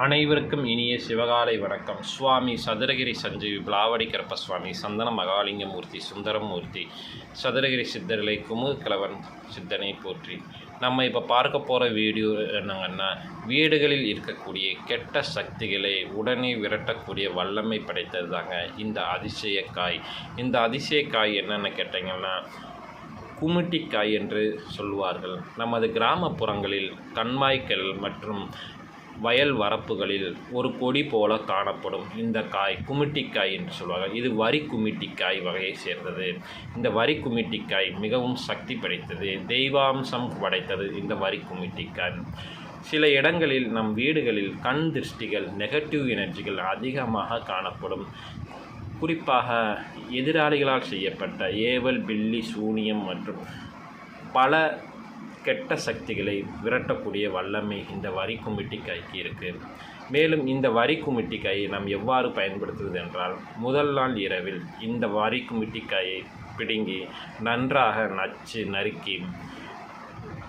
அனைவருக்கும் இனிய சிவகாலை வணக்கம். சுவாமி சதுரகிரி சஞ்சீவி பிளாவடி கருப்ப சுவாமி சந்தன மகாலிங்கமூர்த்தி சுந்தரமூர்த்தி சதுரகிரி சித்தர்களை குமுது கிழவன் சித்தனை போற்றி. நம்ம இப்போ பார்க்க போகிற வீடியோ என்னங்கன்னா வீடுகளில் இருக்கக்கூடிய கெட்ட சக்திகளை உடனே விரட்டக்கூடிய வல்லமை படைத்தது தாங்க இந்த அதிசயக்காய் இந்த அதிசயக்காய் என்னென்னு கேட்டிங்கன்னா குமிட்டிக்காய் என்று சொல்வார்கள் நமது கிராமப்புறங்களில் கண்மாய்க்கல் மற்றும் வயல் வரப்புகளில் ஒரு கொடி போல காணப்படும் இந்த காய் குமிட்டிக்காய் என்று சொல்வாங்க. இது வரி குமிட்டிக்காய் வகையை சேர்ந்தது. இந்த வரி குமிட்டிக்காய் மிகவும் சக்தி படைத்தது. தெய்வாம்சம் படைத்தது இந்த வரி குமிட்டிக்காய். சில இடங்களில் நம் வீடுகளில் கண் திருஷ்டிகள் நெகட்டிவ் எனர்ஜிகள் அதிகமாக காணப்படும். குறிப்பாக எதிராளிகளால் செய்யப்பட்ட ஏவல் பில்லி சூனியம் மற்றும் பல கெட்ட சக்திகளை விரட்டக்கூடிய வல்லமை இந்த வரி குமிட்டிக்காய்க்கு இருக்குது மேலும் இந்த வரி குமிட்டிக்காயை நாம் எவ்வாறு பயன்படுத்துவது என்றால் முதல் நாள் இரவில் இந்த வரி குமிட்டிக்காயை பிடுங்கி நன்றாக நச்சு நறுக்கி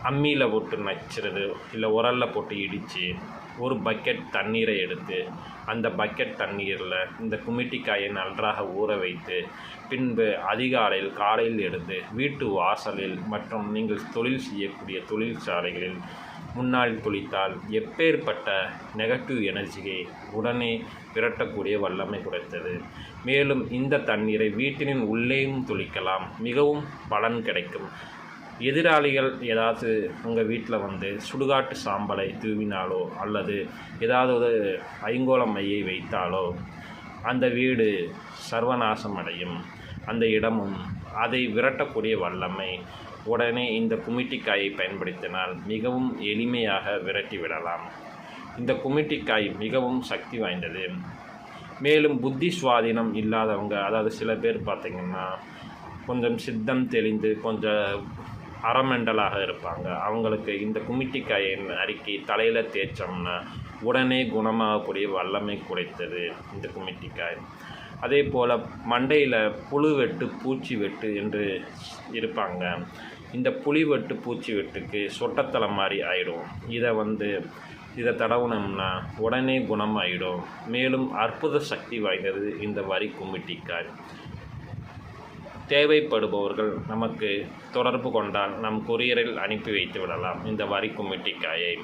அம்மியில் போட்டு நச்சுறது இல்லை உரலில் போட்டு இடித்து ஒரு பக்கெட் தண்ணீரை எடுத்து அந்த பக்கெட் தண்ணீரில் இந்த குமிட்டிக்காயை நன்றாக ஊற வைத்து பின்பு அதிகாலையில் காலையில் எடுத்து வீட்டு வாசலில் மற்றும் நீங்கள் தொழில் செய்யக்கூடிய தொழிற்சாலைகளில் முன்னால் குளித்தால் எப்பேற்பட்ட நெகட்டிவ் எனர்ஜியை உடனே விரட்டக்கூடிய வல்லமை குறைத்தது மேலும் இந்த தண்ணீரை வீட்டினின் உள்ளேயும் துளிக்கலாம் மிகவும் பலன் கிடைக்கும். எதிராளிகள் ஏதாவது உங்கள் வீட்டில் வந்து சுடுகாட்டு சாம்பலை தூவினாலோ அல்லது ஏதாவது ஒரு ஐங்கோல மையை வைத்தாலோ அந்த வீடு சர்வநாசம் அடையும். அந்த இடமும் அதை விரட்டக்கூடிய வல்லமை உடனே இந்த குமிட்டிக்காயை பயன்படுத்தினால் மிகவும் எளிமையாக விரட்டி விடலாம். இந்த குமிட்டிக்காய் மிகவும் சக்தி வாய்ந்தது. மேலும் புத்தி சுவாதீனம் இல்லாதவங்க அதாவது சில பேர் பார்த்திங்கன்னா கொஞ்சம் சித்தம் தெளிந்து கொஞ்சம் அறமெண்டலாக இருப்பாங்க. அவங்களுக்கு இந்த கும்மிட்டிக்காயை அரிக்கி தலையில் தேய்ச்சோம்னா உடனே குணமாகக்கூடிய வல்லமை குறைத்தது இந்த குமிட்டிக்காய். அதே போல் மண்டையில் புழு வெட்டு பூச்சி வெட்டு என்று இருப்பாங்க. இந்த புளி வெட்டு பூச்சி வெட்டுக்கு சொட்டத்தலை மாதிரி ஆயிடும். இதை வந்து இதை தடவுனோம்னா உடனே குணமாயிடும். மேலும் அற்புத சக்தி வாய்ந்தது இந்த வரி குமிட்டிக்காய். தேவைப்படுபவர்கள் நமக்கு தொடர்பு கொண்டால் நம் கொரியரில் அனுப்பி வைத்து விடலாம். இந்த வரி குமிட்டிக்காயை